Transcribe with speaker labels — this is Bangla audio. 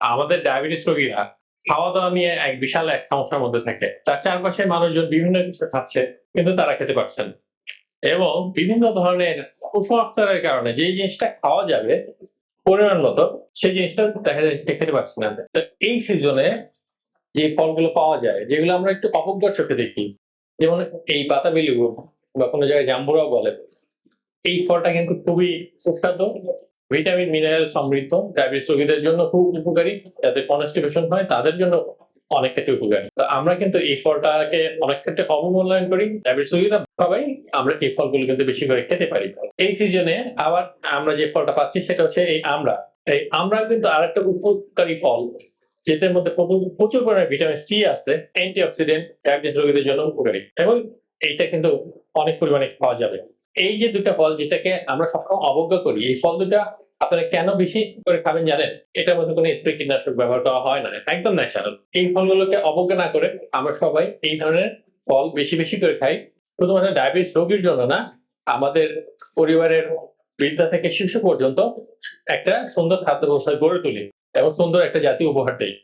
Speaker 1: আমাদের ডায়াবেটিস রোগীরা খাওয়া দাওয়া নিয়ে এক বিশাল এক সমস্যার মধ্যে থাকে। তার চারপাশে মানুষজন বিভিন্ন কিছু খাচ্ছে, কিন্তু তারা খেতে পারছেন। এবং বিভিন্ন ধরনের কুসংস্কারের কারণে যে জিনিসটা খাওয়া যাবে পরিমাণ মতো সেই জিনিসটা দেখা যায় খেতে পারছে না। তো এই সিজনে যে ফলগুলো পাওয়া যায়, যেগুলো আমরা একটু অবজ্ঞার চোখে দেখি, যেমন এই বাতাবি লেবু বা কোনো জায়গায় জাম্বুরাও বলে, এই ফলটা কিন্তু খুবই সুস্বাদু। ভিটামিন, মিনারেল সমৃদ্ধ। ডায়াবেটিস রোগীদের জন্য খুব উপকারী। যাদের কনস্টিপেশন হয়, তাদের জন্য অনেক ক্ষেত্রে উপকারী। তো আমরা কিন্তু এই ফলটাকে অনেক ক্ষেত্রে অবমূল্যায়ন করি। ডায়াবেটিস রোগীরা সবাই আমরা এই ফলগুলো কিন্তু বেশি করে খেতে পারি। এই সিজনে আবার আমরা যে ফলটা পাচ্ছি, সেটা হচ্ছে এই আমরা। এই আমরা কিন্তু আরেকটা উপকারী ফল, যেটার মধ্যে প্রচুর- পরিমাণে ভিটামিন সি আছে অ্যান্টি অক্সিডেন্ট ডায়াবেটিস রোগীদের জন্য উপকারী। এবং এইটা কিন্তু অনেক পরিমাণে পাওয়া যাবে। এই যে দুটা ফল, যেটাকে আমরা সবসময় অবজ্ঞা করি, এই ফল দুটা আপনারা কেন বেশি করে খাবেন জানেন? এটার মধ্যে কোনো স্প্রে কীটনাশক ব্যবহার করা হয় না। একদম ন্যাচারাল এই ফলগুলোকে অবজ্ঞা না করে আমরা সবাই এই ধরনের ফল বেশি বেশি করে খাই। শুধুমাত্র ডায়াবেটিস রোগীর জন্য না, আমাদের পরিবারের বৃদ্ধা থেকে শিশু পর্যন্ত একটা সুন্দর খাদ্য ব্যবস্থা গড়ে তুলি এবং সুন্দর একটা জাতীয় উপহার দেই।